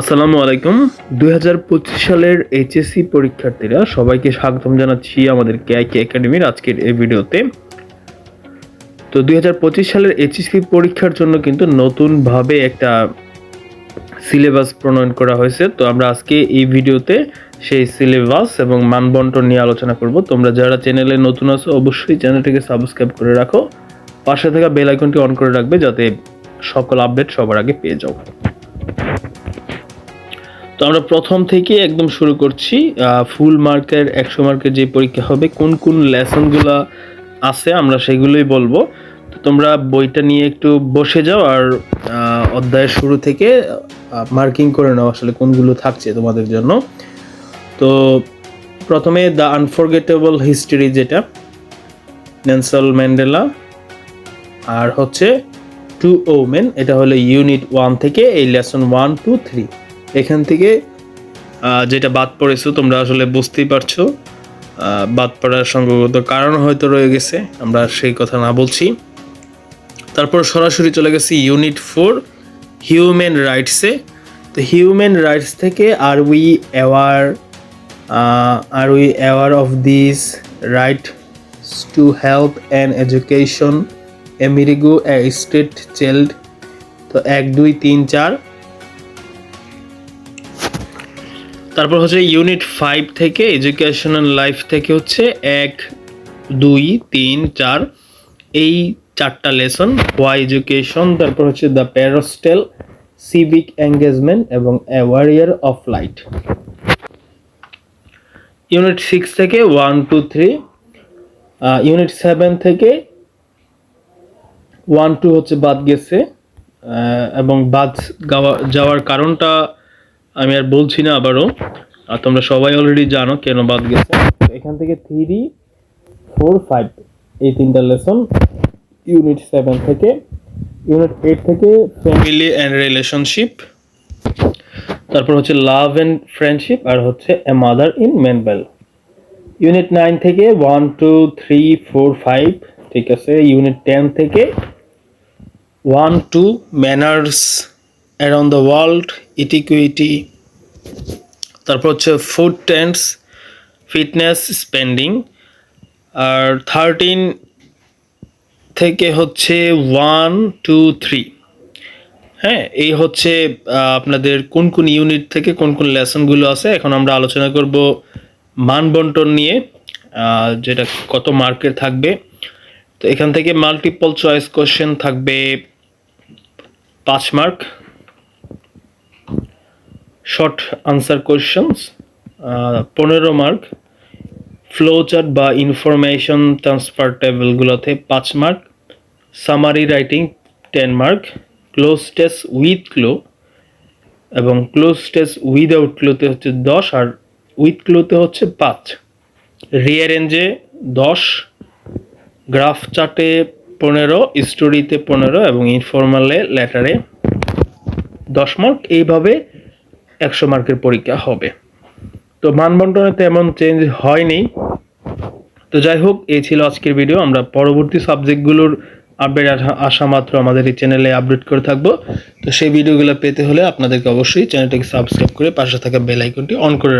আসসালামু আলাইকুম। দুই হাজার পঁচিশ সালের এইচএসসি পরীক্ষার্থীরা সবাইকে স্বাগতম জানাচ্ছি আমাদের কেআইকে একাডেমির আজকের এই ভিডিওতে। তো দুই হাজার পঁচিশ সালের এইচএসসি পরীক্ষার জন্য কিন্তু নতুনভাবে একটা সিলেবাস প্রণয়ন করা হয়েছে। তো আমরা আজকে এই ভিডিওতে সেই সিলেবাস এবং মানবন্টন নিয়ে আলোচনা করব। তোমরা যারা চ্যানেলে নতুন আছো, অবশ্যই চ্যানেলটিকে সাবস্ক্রাইব করে রাখো। পাশে থাকা বেল আইকনটি অন করে রাখবে যাতে সকল আপডেট সবার আগে পেয়ে যাও। আমরা প্রথম থেকে একদম শুরু করছি ফুল মার্কের একশো মার্কের যে পরীক্ষা হবে, কোন কোন লেসনগুলো আছে আমরা সেগুলোই বলব। তো তোমরা বইটা নিয়ে একটু বসে যাও আর অধ্যায়ের শুরু থেকে মার্কিং করে নাও আসলে কোনগুলো থাকছে তোমাদের জন্য। তো প্রথমে দ্য আনফরগেটেবল হিস্ট্রি যেটা নেলসন ম্যান্ডেলা আর হচ্ছে টু ওমেন এটা হলো ইউনিট ওয়ান থেকে এই লেসন ওয়ান টু থ্রি এখান থেকে যেটা বাদ পড়েছো, তোমরা আসলে বুঝতেই পারছ বাদ পড়ার সঙ্গত কারণ হয়তো রয়ে গেছে, আমরা সেই কথা না বলছি। তারপর সরাসরি চলে গেছি ইউনিট ফোর হিউম্যান রাইটসে তো হিউম্যান রাইটস থেকে আর we aware are we aware of this right to help and education এমিরিগো a state child তো এক, দুই, তিন, চার। তারপর হচ্ছে ইউনিট ফাইভ থেকে এডুকেশনাল লাইফ থেকে হচ্ছে এক, দুই, তিন, চার, এই চারটা লেসন ওয়াই এডুকেশন তারপর হচ্ছে দ্য প্যারোস্টেল সিভিক এঙ্গেজমেন্ট এবং অ্যাওয়ারিয়ার অফ লাইট ইউনিট সিক্স থেকে one two three unit seven থেকে ওয়ান টু হচ্ছে বাদ গেছে এবং বাদ যাওয়ার কারণটা আমি আর বলছি না আবারও। আর তোমরা সবাই অলরেডি জানো কেন বাদ গেছে। এখান থেকে থ্রি ফোর ফাইভ এই তিনটা লেসন ইউনিট সেভেন থেকে ইউনিট এইট থেকে ফ্যামিলি অ্যান্ড রিলেশনশিপ তারপর হচ্ছে লাভ অ্যান্ড ফ্রেন্ডশিপ আর হচ্ছে a mother in Mannville unit nine থেকে one two three four five ঠিক আছে? ইউনিট টেন থেকে one two manners around the world etiquette তারপর হচ্ছে ফুড টেন্টস ফিটনেস স্পেন্ডিং আর থার্টিন থেকে হচ্ছে ওয়ান টু থ্রি হ্যাঁ এই হচ্ছে আপনাদের কোন কোন ইউনিট থেকে কোন কোন লেসনগুলো আছে, এখন আমরা আলোচনা করব মানবন্টন নিয়ে যেটা কত মার্কের থাকবে। তো এখান থেকে মাল্টিপল চয়েস কোশ্চেন থাকবে পাঁচ মার্ক শর্ট আনসার কোশ্চেন্স পনেরো মার্ক ফ্লো চার্ট বা ইনফরমেশন ট্রান্সফার টেবিলগুলোতে পাঁচ mark summary writing ten mark cloze test with clue এবং ক্লোজ টেস্ট উইদাউট ক্লোতে হচ্ছে দশ আর উইথ ক্লোতে হচ্ছে পাঁচ। রিয়ারেঞ্জে দশ গ্রাফ চার্টে পনেরো স্টোরিতে পনেরো এবং ইনফরমালে লেটারে দশ মার্ক এইভাবে একশো মার্কের পরীক্ষা হবে। তো মানবন্টনে তেমন চেঞ্জ হয়নি। তো যাই হোক, এই ছিল আজকের ভিডিও আমরা পরবর্তী সাবজেক্টগুলোর আপডেট আসা মাত্র আমাদের এই চ্যানেলে আপডেট করে থাকব। তো সেই ভিডিওগুলো পেতে হলে আপনাদেরকে অবশ্যই চ্যানেলটাকে সাবস্ক্রাইব করে পাশে থাকা বেল আইকনটি অন করে